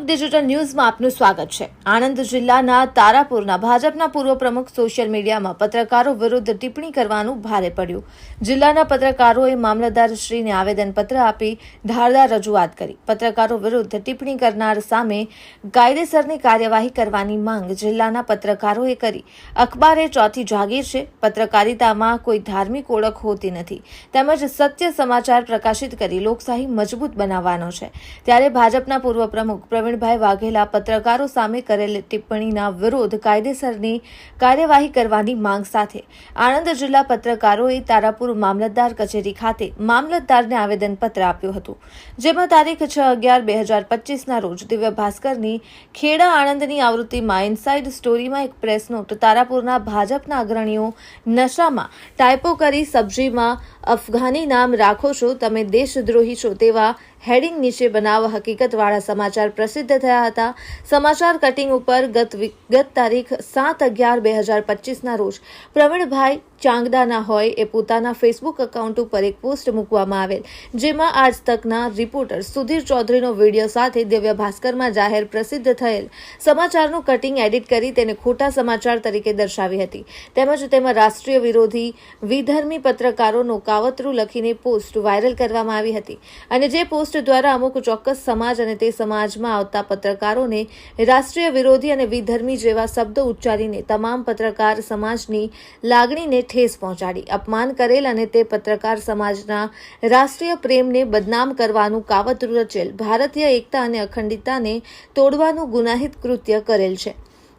Digital ન્યૂઝમાં આપનું સ્વાગત છે. આણંદ જિલ્લાના તારાપુરના ભાજપના પૂર્વ પ્રમુખ સોશિયલ મીડિયામાં પત્રકારો વિરુદ્ધ ટિપ્પણી કરવાનું ભારે પડ્યું. જિલ્લાના પત્રકારોએ મામલતદારશ્રીને આવેદનપત્ર આપી ધારદાર રજૂઆત કરી. પત્રકારો વિરુદ્ધ ટિપ્પણી કરનાર સામે કાયદેસરની કાર્યવાહી કરવાની માંગ જિલ્લાના પત્રકારોએ કરી. અખબાર એ ચોથી જાગીર છે. પત્રકારિતામાં કોઈ ધાર્મિક ઓળખ હોતી નથી. તેમજ સત્ય સમાચાર પ્રકાશિત કરી લોકશાહી મજબૂત બનાવવાનો છે. ત્યારે ભાજપના પૂર્વ પ્રમુખ પ્રવીણભાઈ વાઘેલા પત્રકારો સામે કરેલ ટિપ્પણીના વિરોધ કાયદેસરની કાર્યવાહી કરવાની માંગ સાથે આણંદ જિલ્લા પત્રકારોએ તારાપુર મામલતદાર કચેરી ખાતે મામલતદારને આવેદનપત્ર આપ્યું હતું, જેમાં તારીખ છ અગિયાર બે હજાર પચીસના રોજ દિવ્ય ભાસ્કરની ખેડા આણંદની આવૃત્તિમાં ઇનસાઇડ સ્ટોરીમાં એક પ્રેસ નોટ તારાપુરના ભાજપના અગ્રણીઓ નશામાં ટાઈપો કરી સબ્જીમાં અફઘાની નામ રાખો છો, તમે દેશદ્રોહી છો તેવા હેડિંગ નીચે બનાવ હકીકતવાળા સમાચાર પ્રસિદ્ધ થયા હતા. સમાચાર કટિંગ ઉપર ગત ગત તારીખ સાત અગિયાર બે હજાર પચીસના રોજ પ્રવીણભાઈ ચાંગદાના હોય એ પોતાના ફેસબુક એકાઉન્ટ ઉપર એક પોસ્ટ મૂકવામાં આવેલ, જેમાં આજ તકના રિપોર્ટર સુધીર ચૌધરીનો વીડિયો સાથે દિવ્ય ભાસ્કરમાં જાહેર પ્રસિદ્ધ થયેલ. સમાચારનું કટિંગ એડિટ કરી તેને ખોટા સમાચાર તરીકે દર્શાવી હતી. તેમજ તેમાં રાષ્ટ્રીય વિરોધી વિધર્મી પત્રકારોનું કાવતરું લખીને પોસ્ટ વાયરલ કરવામાં આવી હતી. અને જે પોસ્ટ દ્વારા અમુક ચોક્કસ સમાજ અને તે સમાજમાં આવતા પત્રકારોને રાષ્ટ્રીય વિરોધી અને વિધર્મી જેવા શબ્દો ઉચ્ચારીને તમામ પત્રકાર સમાજની લાગણીને ઠેસ પહોંચાડી. અપમાન કરેલ અને તે પત્રકાર સમાજના રાષ્ટ્રીય પ્રેમને બદનામ કરવાનું કાવતરું રચેલ, ભારતીય એકતા અને અખંડિતતાને તોડવાનું ગુનાહિત કૃત્ય કરેલ છે.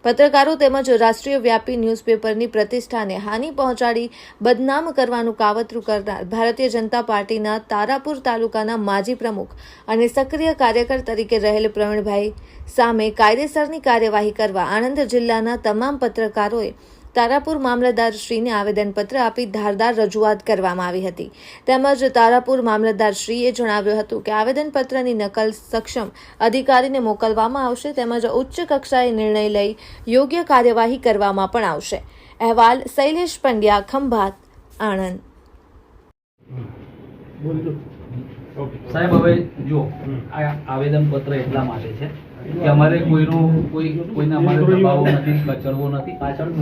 પત્રકારો તેમજ રાષ્ટ્રીય વ્યાપી ન્યૂઝપેપરની પ્રતિષ્ઠાને હાનિ પહોંચાડી બદનામ કરવાનું કાવતરું કરનાર ભારતીય જનતા પાર્ટીના તારાપુર તાલુકાના માજી પ્રમુખ અને સક્રિય કાર્યકર તરીકે રહેલ પ્રવીણભાઈ સામે કાયદેસરની કાર્યવાહી કરવા આણંદ જિલ્લાના તમામ પત્રકારોએ તારાપુર મામલતદારશ્રીને આવેદનપત્ર આપી ધારદાર રજૂઆત કરવામાં આવી હતી. તેમજ તારાપુર મામલતદારશ્રીએ જણાવ્યું હતું કે આવેદનપત્રની નકલ સક્ષમ અધિકારીને મોકલવામાં આવશે તેમજ ઉચ્ચ કક્ષાએ નિર્ણય લઈ યોગ્ય કાર્યવાહી કરવામાં પણ આવશે. અહેવાલ શૈલેષ પંડ્યા, ખંભાત, આણંદ. સાહેબ, હવે જો આ એટલા માટે છે કે અમારે કોઈનો કોઈ કોઈને અમારે દબાવો નથી કચડવો નથી.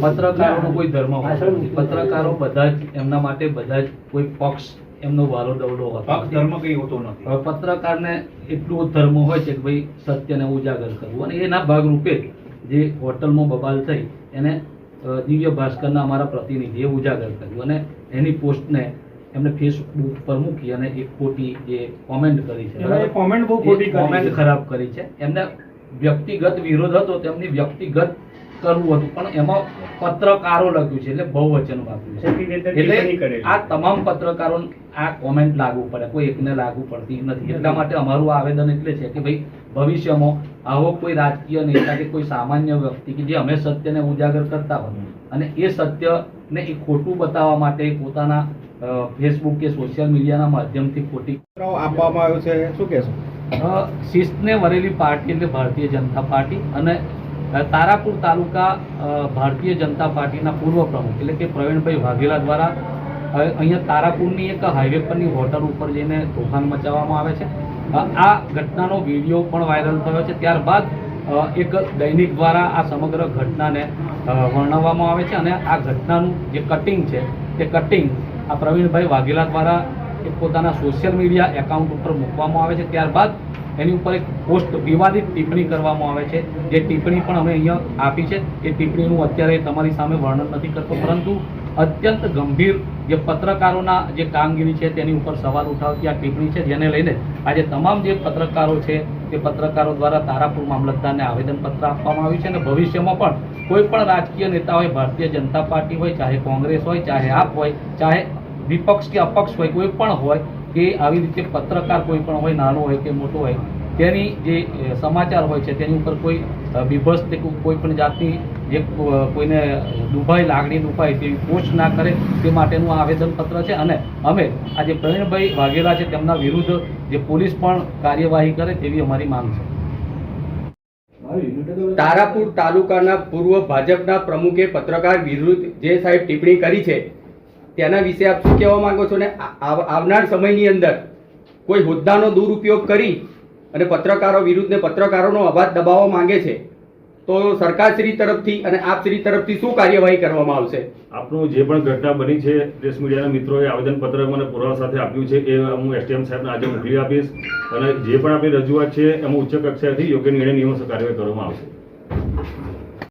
પત્રકારોનો કોઈ ધર્મ નથી. પત્રકારો બધા જ એમના માટે બધા જ કોઈ પક્ષ એમનો વારો દવડો હોય પક્ષ ધર્મ કઈ હોતો નથી. હવે પત્રકારને એટલો ધર્મ હોય છે કે ભાઈ સત્યને ઉજાગર કરવું. અને એના ભાગરૂપે રૂપે જે હોટલમાં બબાલ થઈ એને દિવ્ય ભાસ્કરના અમારા પ્રતિનિધિએ ઉજાગર કર્યું. અને એની પોસ્ટને એમને ફેસબુક પર મૂકી અને એક ખોટી જે કોમેન્ટ કરી છે કોમેન્ટ બહુ ખોટી કોમેન્ટ ખરાબ કરી છે. એમને વ્યક્તિગત વિરોધ હતો તેમની વ્યક્તિગત કરવું હતું. પણ એમાં પત્રકારો લખ્યું છે એટલે બહુવચન વાપર્યું છે. એટલે આ તમામ પત્રકારો આ કોમેન્ટ લાગુ પડે. કોઈ એકને લાગુ પડતી નથી. એટલા માટે અમારું આવેદન એટલે છે કે ભાઈ ભવિષ્યમાં આવો કોઈ રાજકીય નેતા કે કોઈ સામાન્ય વ્યક્તિ કે જે અમે સત્યને ઉજાગર કરતા હોય અને એ સત્યને એ ખોટું બતાવવા માટે પોતાના ફેસબુક કે સોશિયલ મીડિયાના માધ્યમથી ખોટી આપવામાં આવ્યો છે. શું કહેશો? શિસ્તને વરેલી પાર્ટી એટલે ભારતીય જનતા પાર્ટી અને તારાપુર તાલુકા ભારતીય જનતા પાર્ટીના પૂર્વ પ્રમુખ એટલે કે પ્રવીણભાઈ વાઘેલા દ્વારા અહીંયા તારાપુરની એક હાઈવે પરની હોટલ ઉપર જઈને તોફાન મચાવવામાં આવે છે. આ ઘટનાનો વીડિયો પણ વાયરલ થયો છે. ત્યારબાદ એક દૈનિક દ્વારા આ સમગ્ર ઘટનાને વર્ણવવામાં આવે છે અને આ ઘટનાનું જે કટિંગ છે, તે કટિંગ આ પ્રવીણભાઈ વાઘેલા દ્વારા એક પોતાના સોશિયલ મીડિયા એકાઉન્ટ ઉપર મૂકવામાં આવે છે. ત્યારબાદ એની ઉપર એક પોસ્ટ વિવાદિત ટિપ્પણી કરવામાં આવે છે. જે ટિપ્પણી પણ અમે અહીંયા આપી છે. એ ટિપ્પણીનું અત્યારે તમારી સામે વર્ણન નથી કરતો. પરંતુ અત્યંત ગંભીર જે પત્રકારોના જે કામગીરી છે તેની ઉપર સવાલ ઉઠાવતી આ ટિપ્પણી છે. જેને લઈને આજે તમામ જે પત્રકારો છે તે પત્રકારો દ્વારા તારાપુર મામલતદારને આવેદનપત્ર આપવામાં આવ્યું છે અને ભવિષ્યમાં પણ કોઈ પણ રાજકીય નેતા હોય, ભારતીય જનતા પાર્ટી હોય, ચાહે કોંગ્રેસ હોય, ચાહે આપ હોય, ચાહે વિપક્ષ કે અપક્ષ હોય કોઈ પણ હોય કે આવી રીતે પત્રકાર કોઈ પણ હોય નાનો હોય કે મોટો હોય તેની જે સમાચાર હોય છે તેની ઉપર કોઈ અ, બીભત્સ કે કોઈ પણ જાતની જે કોઈને દુભાઈ લાગણી દુભાઈ તેવી પોસ્ટ ના કરે તે માટેનું આવેદનપત્ર છે. અને અમે આ જે પ્રવીણભાઈ વાઘેલા છે તેમના વિરુદ્ધ જે પોલીસ પણ કાર્યવાહી કરે તેવી અમારી માંગ છે. તારાપુર તાલુકાના પૂર્વ ભાજપના પ્રમુખે પત્રકાર વિરુદ્ધ જે સાહેબ ટિપ્પણી કરી છે તેના વિશે આપ શું કહેવા માંગો છો ને? આવ- આવનાર સમયની અંદર કોઈ હોદ્દાનો દુરુપયોગ કરી અને પત્રકારો વિરુદ્ધને પત્રકારોનો અવાજ દબાવવા માંગે છે, તો સરકારશ્રી તરફથી અને આપશ્રી તરફથી શું કાર્યવાહી કરવામાં આવશે? આપનું જે પણ ઘટના બની છે, પ્રેસ મીડિયાના મિત્રોએ આવેદનપત્ર મને પુરાવા સાથે આપ્યું છે, એ હું એસટીએમ સાહેબને આજે મોકલી આપીશ. અને જે પણ આપણી રજૂઆત છે, એમાં ઉચ્ચ કક્ષાએથી યોગ્ય નિર્ણય નિયમો કાર્યવાહી કરવામાં આવશે.